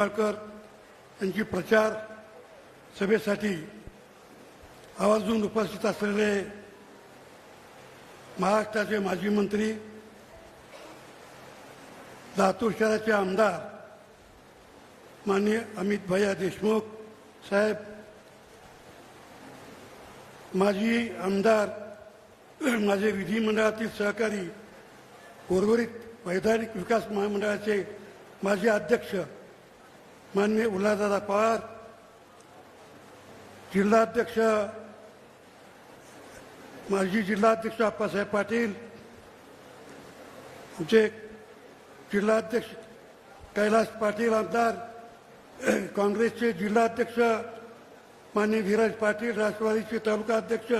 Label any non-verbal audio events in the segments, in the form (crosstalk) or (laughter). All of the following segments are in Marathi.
निंबाळकर यांची प्रचार सभेसाठी आवर्जून उपस्थित असलेले महाराष्ट्राचे माजी मंत्री लातूर शहराचे आमदार माननीय अमित भैया देशमुख साहेब माजी आमदार माझे विधिमंडळातील सहकारी उर्वरित वैधानिक विकास महामंडळाचे माजी अध्यक्ष माननीय उल्हासदादा पवार जिल्हाध्यक्ष माजी जिल्हाध्यक्ष आप्पासाहेब पाटील आमचे जिल्हाध्यक्ष कैलास पाटील आमदार काँग्रेसचे जिल्हाध्यक्ष माननीय धीरज पाटील राष्ट्रवादीचे तालुका अध्यक्ष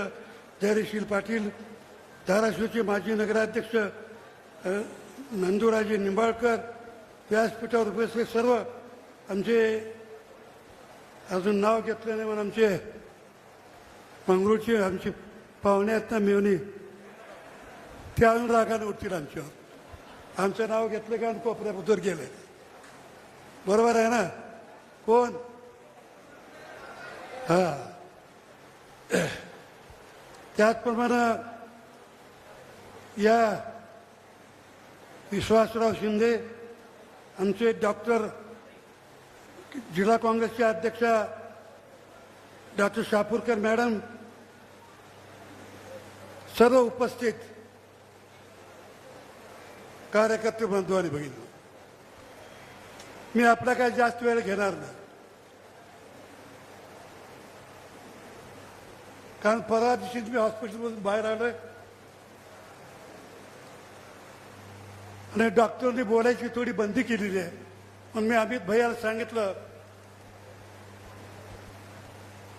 धैर्यशील पाटील धाराशिवचे माजी नगराध्यक्ष नंदुराजे निंबाळकर व्यासपीठावर उपस्थित सर्व आमचे अजून नाव घेतलं नाही पण आमचे मंगळूरचे आमचे पाहुणे आहेत ना मिळवणी ते अजून रागाने उठतील आमच्यावर. आमचं नाव घेतलं का आणि कोपऱ्याबद्दल गेले. बरोबर आहे ना? कोण? हा. त्याचप्रमाणे या विश्वासराव शिंदे आमचे डॉक्टर जिल्हा काँग्रेसचे अध्यक्ष डॉक्टर शापूरकर मॅडम सर्व उपस्थित कार्यकर्ते बंधू आणि भगिनी मी आपला काय जास्त वेळ घेणार नाही. कारण परवा दिवशीच मी हॉस्पिटलमधून बाहेर आलोय आणि डॉक्टरनी बोलायची थोडी बंदी केलेली आहे. म्हणून मी अमित भैयाला सांगितलं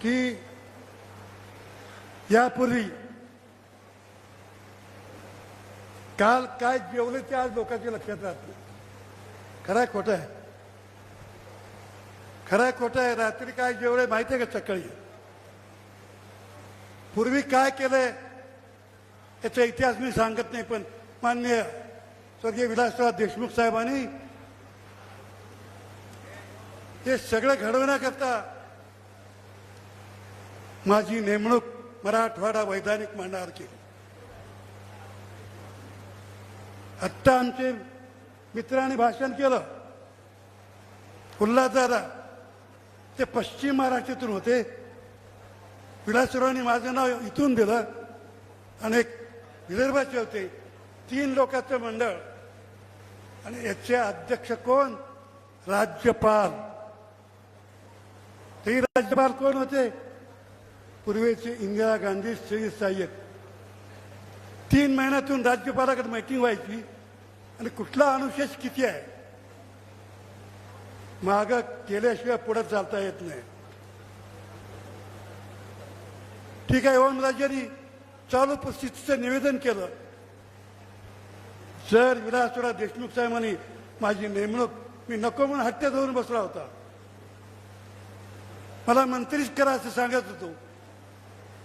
की यापूर्वी काल काय जेवले ते आज लोकांच्या लक्षात राहत नाही. खरं आहे खोटं आहे. खरं आहे खोटं आहे. रात्री काय जेवले माहिती आहे का सकाळी? पूर्वी काय केलंय याचा इतिहास मी सांगत नाही पण मान्य स्वर्गीय विलासराव देशमुख साहेबांनी हे सगळं घडवण्याकरता माझी नेमणूक मराठवाडा वैधानिक मंडळावर केली आत्ता आमचे मित्रांनी भाषण केलं. उल्हासदादा ते पश्चिम महाराष्ट्रातून होते. विलासरावांनी माझं नाव इथून दिलं. आणि एक विदर्भाचे होते. तीन लोकांचं मंडळ. आणि याचे अध्यक्ष कोण? राज्यपाल. ते राज्यपाल कोण होते? पूर्वीचे इंदिरा गांधी श्री सहाय्यक तीन महिन्यातून राज्यपालाकडे मीटिंग व्हायची आणि कुठला अनुशेष किती आहे? माग केल्याशिवाय पुढे चालता येत नाही. ठीक आहे ओम चालू परिस्थितीचं निवेदन केलं. जर विलासराव देशमुख साहेबांनी माझी नेमणूक मी नको म्हणून हत्या धरून बसला होता. मला मंत्रीच करा असं सांगत होतो.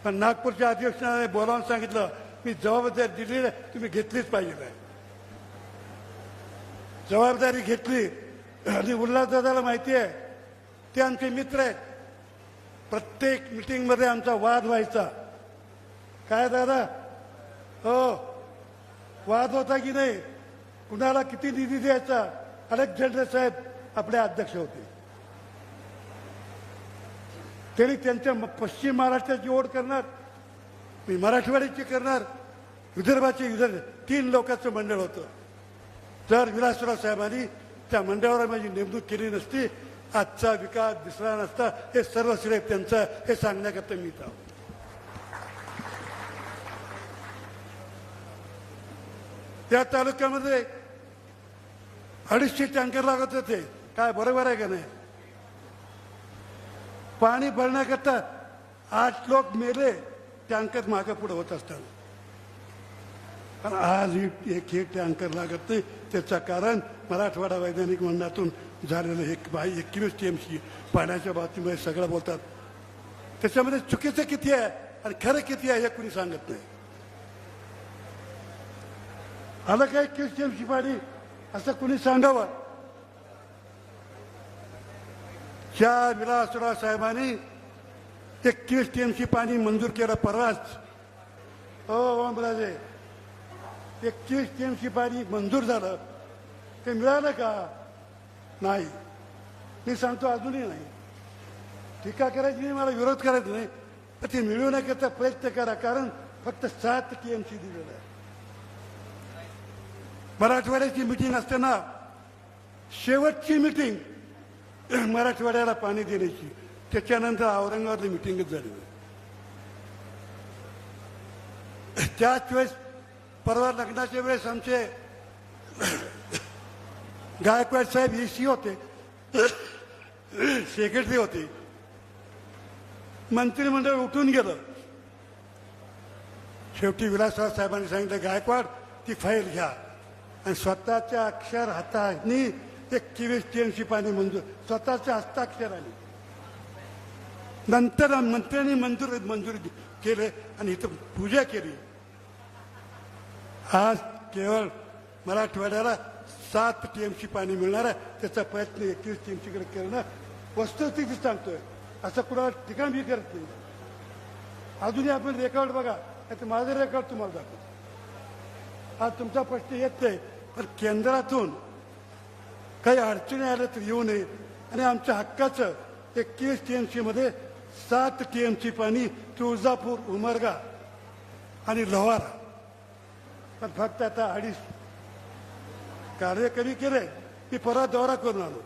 पण नागपूरच्या अध्यक्षाने बोलावून सांगितलं मी जबाबदारी दिली तुम्ही घेतलीच पाहिजे नाही. जबाबदारी घेतली. आणि उल्हासदादाला माहिती आहे ते आमचे मित्र आहेत. प्रत्येक मिटिंगमध्ये आमचा वाद व्हायचा. काय दादा? हो वाद होता की नाही? कुणाला किती निधी द्यायचा? अलेक्झांडर साहेब आपले अध्यक्ष होते. त्यांनी त्यांच्या म- पश्चिम महाराष्ट्राची ओढ करणार मी मराठवाड्याची करणार विदर्भाचे विदर्भ तीन लोकांचं मंडळ होतं. तर विलासराव साहेबांनी त्या मंडळावर माझी नेमणूक केली नसती. आजचा विकास दिसला नसता. हे सर्व श्रेय त्यांचं हे सांगण्याकरता मी आहोत. त्या तालुक्यामध्ये अडीचशे टँकर लागत होते. काय बरोबर आहे का नाही? पाणी भरण्याकरता आठ लोक मेले टँकर मागे पुढे होत असताना. पण आज ही एक एक टँकर लागत नाही. त्याचं कारण मराठवाडा वैज्ञानिक मंडळातून झालेलं एक बाई एकवीस टी एम सी पाण्याच्या बाबतीमध्ये सगळं बोलतात. त्याच्यामध्ये चुकीचं किती आहे आणि खरं किती आहे हे कुणी सांगत नाही. आलं काय एकवीस टी एम सी पाणी? असं कुणी सांगावं? ज्या विलासराव साहेबांनी एकवीस टीएमसी पाणी मंजूर केलं परवाच. हो ओमराजे एकवीस टीएमसी पाणी मंजूर झालं. ते मिळालं का? नाही. मी सांगतो अजूनही नाही. टीका करायची नाही मला विरोध करायचा नाही. पण ते मिळवण्याकरता प्रयत्न करा कारण फक्त सात टीएमसी दिलेलं आहे. मराठवाड्याची मिटिंग असताना शेवटची मिटिंग (coughs) मराठवाड्याला पाणी देण्याची. त्याच्यानंतर औरंगाबादला मिटिंगच झाली. (coughs) त्याच वेळेस परवा लग्नाच्या वेळेस आमचे (coughs) गायकवाड साहेब एसी होते. सेक्रेटरी होते. मंत्रिमंडळ उठून गेलं. शेवटी विलासराव साहेबांनी सांगितलं गायकवाड ती फाईल घ्या. आणि स्वतःच्या अक्षर हाताने एकवीस टीएमसी पाणी मंजूर स्वतःच्या हस्ताक्षराने नंतर मंत्र्यांनी मंजूर मंजूर केले आणि इथं पूजा केली. आज केवळ मराठवाड्याला सात टीएमसी पाणी मिळणार आहे त्याचा प्रयत्न एकवीस टीएमसीकडे करणं वस्तुस्थिती सांगतोय. असं कुणाला ठिकाण मी करत नाही. अजूनही आपण रेकॉर्ड बघा तर माझा रेकॉर्ड तुम्हाला दाखवतो. आज तुमचा प्रश्न येत नाही पण केंद्रातून काही अडचणी आल्या तर येऊ नये आणि आमच्या हक्काचं एकवीस टी एम सीमध्ये सात टी एम सी पाणी तुळजापूर उमरगा आणि लोहारा. पण फक्त आता अडीच कार्य कमी केले. मी परवा दौरा करून आलो.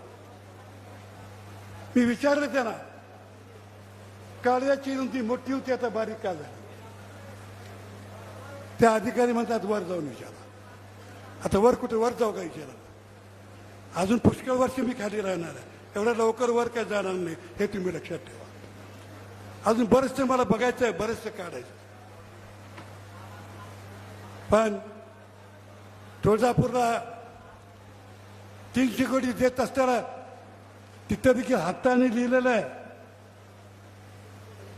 मी विचारलं त्यांना काळ्याची रुंदी मोठी होती आता बारीक का झाली? त्या अधिकारी म्हणतात वर जाऊन विचारा. आता वर कुठे वर जाऊ का विचारा? अजून पुष्कळ वर्ष मी खाली राहणार आहे. एवढ्या लवकर वर काय जाणार नाही हे तुम्ही लक्षात ठेवा. अजून बरंचसं मला बघायचं आहे बरंचसं काढायचं पण तुळजापूरला तीनशे कोटी देत असताना तिथं देखील हाताने लिहिलेलं आहे.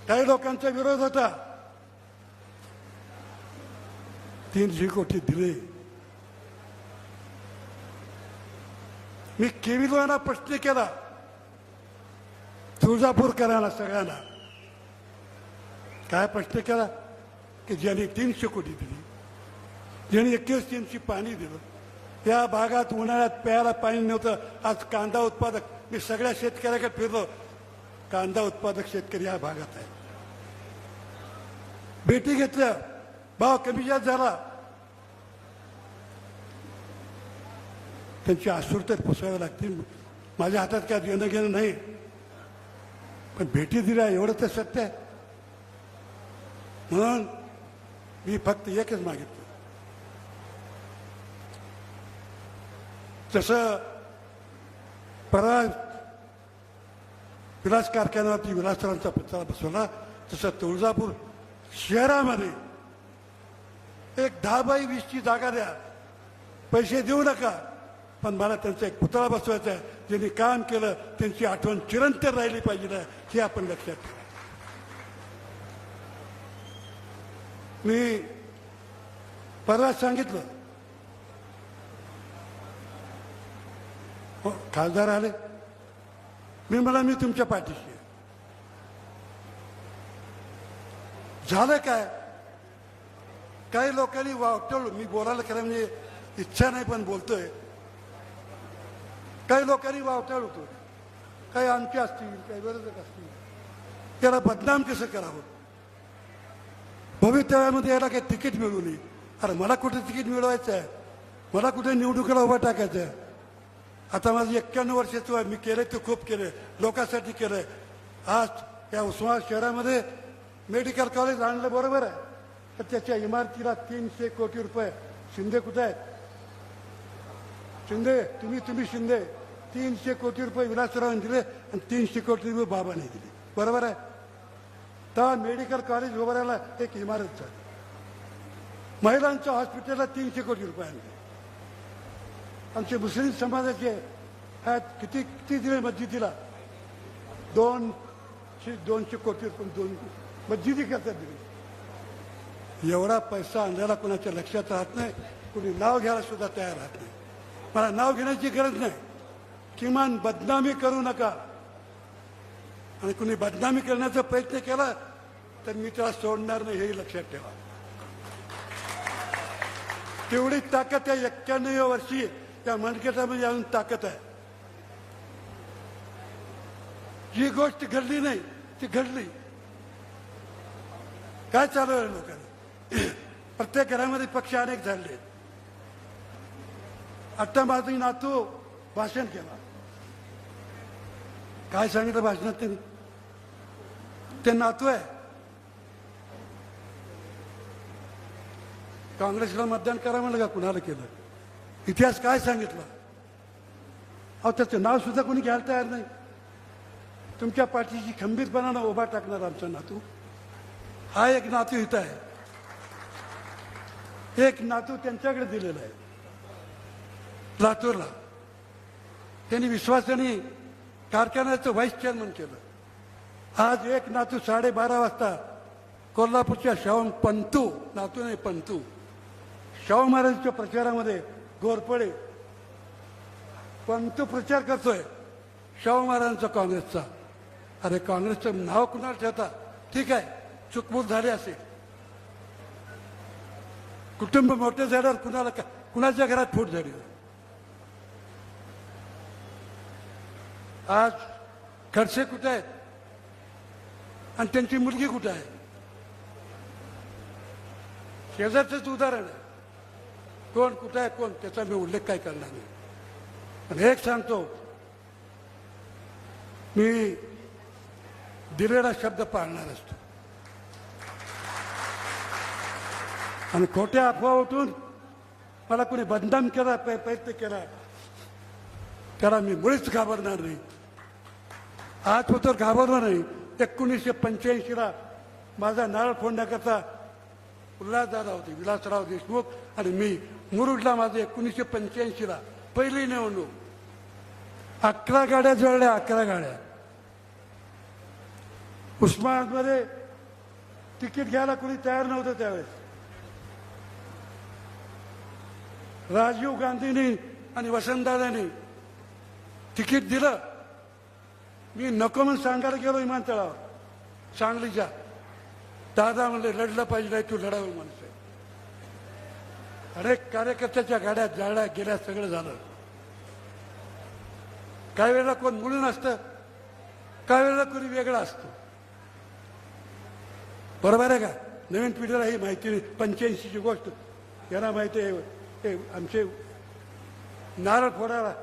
काही लोकांचा विरोध होता. तीनशे कोटी दिले. मी केविलवाना प्रश्न केला. तुळजापूरकरांना सगळ्यांना. काय प्रश्न केला? की ज्यांनी तीनशे कोटी दिली. ज्यांनी एकवीस तीनशे पाणी दिलं. या भागात उन्हाळ्यात प्यायला पाणी नव्हतं. आज कांदा उत्पादक मी सगळ्या शेतकऱ्याकडे फिरलो. कांदा उत्पादक शेतकरी या भागात आहे. भेटी घेतल्या. भाव कमी जास्त झाला. त्यांची आसूर तर पुसावे लागतील. माझ्या हातात काय देणं घेणं नाही. पण भेटी दिल्या एवढं तर सत्य आहे. म्हणून मी फक्त एकच मागितलं. जसं परा विलास कारखान्यावरती विलासरावांचा पुतळा बसवला तसं तुळजापूर शहरामध्ये एक दहा बाय वीसची जागा द्या. पैसे देऊ नका. पण मला त्यांचा एक पुतळा बसवायचा आहे. ज्यांनी काम केलं त्यांची आठवण चिरंतर राहिली पाहिजे ना हे आपण लक्षात ठेवा. मी परवा सांगितलं. हो खासदार आले. मी म्हणा मी तुमच्या पाठीशी झालं काय? काही लोकांनी वाटवलं मी बोलायला खरं म्हणजे इच्छा नाही पण बोलतोय. काही लोकांनी वावटाळ होतो काही आमचे असतील काही विरोधक असतील? त्याला बदनाम कसं करावं? भवितव्यामध्ये याला काही तिकीट मिळू नये. अरे मला कुठे तिकीट मिळवायचं आहे? मला कुठे निवडणुकीला उभा टाकायचं आहे? आता माझं एक्क्याण्णव वर्षाचं आहे. मी केलं ते खूप केलं लोकांसाठी केलं आज या उस्मानाबाद शहरामध्ये मेडिकल कॉलेज आणलं बरोबर आहे. तर त्याच्या इमारतीला तीनशे कोटी रुपये. शिंदे कुठे आहेत? शिंदे तुम्ही तुम्ही शिंदे. तीनशे कोटी रुपये विलासरावांनी दिले आणि तीनशे कोटी रुपये बाबाने दिले. बरोबर आहे? तर मेडिकल कॉलेज उभारायला एक इमारत झाली. महिलांच्या हॉस्पिटलला तीनशे कोटी रुपये आणले. आमचे मुस्लिम समाजाचे आहेत किती किती दिले मस्जिदीला? दोनशे दोनशे कोटी रुपये दोन मस्जिदी करतात दिले. एवढा पैसा आणलेला कोणाच्या लक्षात राहत नाही कुणी नाव घ्यायला सुद्धा तयार राहत नाही. मला नाव घेण्याची गरज नाही. किमान बदनामी करू नका. आणि कुणी बदनामी करण्याचा प्रयत्न केला तर मी त्याला सोडणार नाही हेही लक्षात ठेवा. तेवढी ताकद या एक्क्याण्णव वर्षी त्या मनकेटामध्ये अजून ताकद आहे. जी गोष्ट घडली नाही ती घडली. काय चालू आहे लोकांना? प्रत्येक घरामध्ये पक्ष अनेक झाले. आता माझी नातू भाषण केला. काय सांगितलं भाषणात त्यांनी ते नातू आहे. काँग्रेसला मतदान करा म्हणलं का कुणाला केलं? इतिहास काय सांगितला? अहो त्याचं नाव सुद्धा कोणी घ्यायला तयार नाही. तुमच्या पाठीशी खंबीरपणानं उभा टाकणार आमचा नातू. हा एक नातू इथं आहे. एक नातू त्यांच्याकडे दिलेला आहे. लातूरला. त्यांनी विश्वासाने कारखान्याचं व्हाईस चेअरमन केलं. आज एक नातू साडेबारा वाजता कोल्हापूरच्या शाहू पंतू नातू नाही पंतू शाहू महाराजांच्या प्रचारामध्ये घोरपडे पंतू प्रचार करतोय शाहू महाराजांचा काँग्रेसचा. अरे काँग्रेसचं नाव कुणाला ठेवता? ठीक आहे चुकबूक झाले असेल. कुटुंब मोठे झाल्यावर कुणाला का कुणाच्या घरात फूट झाली? आज खडसे कुठे आहेत? आणि त्यांची मुलगी कुठे आहे? शेजारचंच उदाहरण आहे. कोण कुठं आहे कोण? त्याचा मी उल्लेख काय करणार नाही. पण एक सांगतो. मी दिलेला शब्द पाळणार असतो. आणि खोट्या अफवा उठून मला कोणी बदनाम केला प्रयत्न केला त्याला मी मुळीच घाबरणार नाही. आज तर घाबरलो नाही. एकोणीसशे पंच्याऐंशीला माझा नारळ फोडण्याकरता उल्हासदादा होते विलासराव देशमुख आणि मी मुरुडला माझं एकोणीसशे पंच्याऐंशीला पहिली निवडणूक. अकरा गाड्या जळल्या अकरा गाड्या. उस्मानाबादमध्ये तिकीट घ्यायला कोणी तयार नव्हतं त्यावेळेस. राजीव गांधींनी आणि वसंतदादांनी तिकीट दिलं. मी नको म्हणून सांगायला गेलो विमानतळावर. सांगलीच्या दादा म्हणले लढलं पाहिजे नाही तू लढावं माणूस आहे अनेक कार्यकर्त्याच्या गाड्या जाळ्या गेल्या सगळं झालं. काही वेळेला कोण मुलं असतं काही वेळेला कोणी वेगळा असतो. बरोबर आहे का? नवीन पिढीला ही माहिती पंच्याऐंशीची गोष्ट. यांना माहिती आहे हे आमचे नारळ फोडायला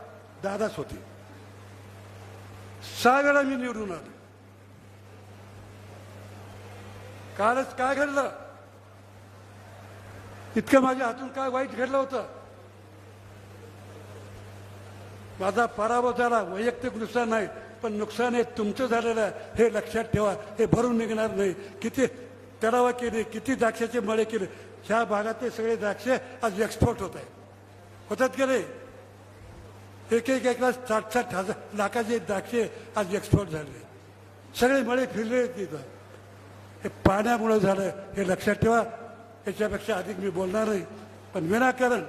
दादाच होते. सहा वेळा मी निवडून आलो. कालच काय घडलं? इतकं माझ्या हातून काय वाईट घडलं होतं? माझा पराभव झाला वैयक्तिक नुकसान नाही पण नुकसान हे तुमचं झालेलं आहे हे लक्षात ठेवा हे भरून निघणार नाही. किती तरावा केले किती द्राक्षाचे मळे केले ह्या भागातले सगळे द्राक्षे आज एक्सपोर्ट होत आहे होतात गेले एक एक एकला साठ साठ हजार लाखाचे द्राक्षे आज एक्सपोर्ट झाले. सगळे मळे फिरले तिथं. हे पाण्यामुळं झालं हे लक्षात ठेवा. याच्यापेक्षा अधिक मी बोलणार नाही. पण विनाकारण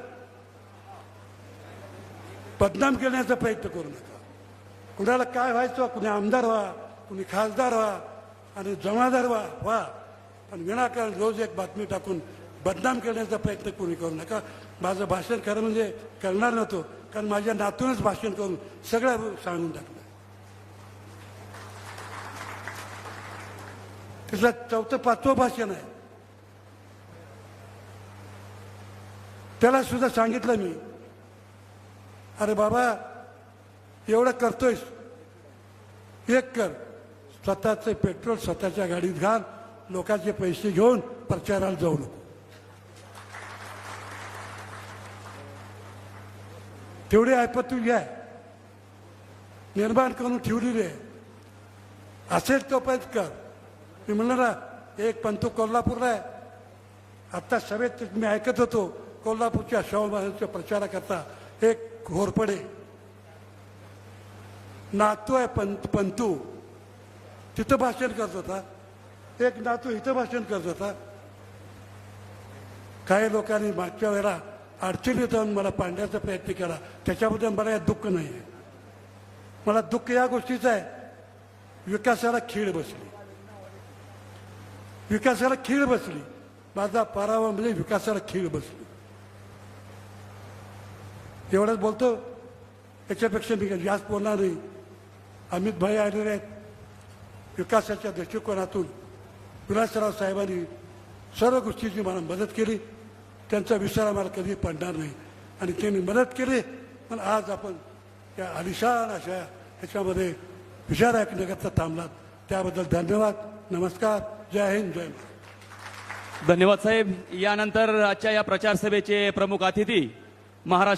बदनाम करण्याचा प्रयत्न करू नका. कुणाला काय व्हायचं कुणी आमदार व्हा कुणी खासदार व्हा आणि जमादार व्हा व्हा. पण विनाकारण रोज एक बातमी टाकून बदनाम करण्याचा प्रयत्न कोणी करू नका. माझं भाषण खरं म्हणजे करणार नव्हतो. कारण माझ्या नातूनच भाषण करून सगळं सांगून टाकलं. त्याचं चौथं पाचवं भाषण आहे. त्याला सुद्धा सांगितलं मी. अरे बाबा एवढं करतोयस. एक कर. स्वतःचं पेट्रोल स्वतःच्या गाडीत घाल. लोकांचे पैसे घेऊन प्रचाराला जाऊ नको. तेवढी ऐपत तू घ्या निर्माण करून ठेवलेली आहे. असेल तोपर्यंत कर. मी म्हणलं ना एक पंतू कोल्हापूरला आहे. आत्ता सभेत मी ऐकत होतो कोल्हापूरच्या शाहू महाराजांच्या प्रचाराकरता एक घोरपडे. नातू आहे पंत पंतू तिथं भाषण करत होता. एक नातू इथं भाषण करत होता. काही लोकांनी मागच्या वेळेला अडचणीत जाऊन मला पाडण्याचा प्रयत्न केला. त्याच्याबद्दल मला यात दुःख नाही आहे मला दुःख या गोष्टीचं आहे. विकासाला खीळ बसली. विकासाला खीळ बसली. माझा पराभव म्हणजे विकासाला खीळ बसली. एवढंच बोलतो. याच्यापेक्षा मी जास्त बोलणार नाही. अमित भाई आलेले आहेत. विकासाच्या दृष्टिकोनातून. विलासराव साहेबांनी सर्व गोष्टीची मला मदत केली. त्यांचा विसर आम्हाला कधी पडणार नाही. आणि त्यांनी मदत केली. पण आज आपण या अलिशान अशा ह्याच्यामध्ये विचारायक नगरचा थांबलात. त्याबद्दल धन्यवाद. नमस्कार. जय हिंद. जय महाराष्ट्र. धन्यवाद साहेब. यानंतर आजच्या या प्रचारसभेचे प्रमुख अतिथी महाराष्ट्र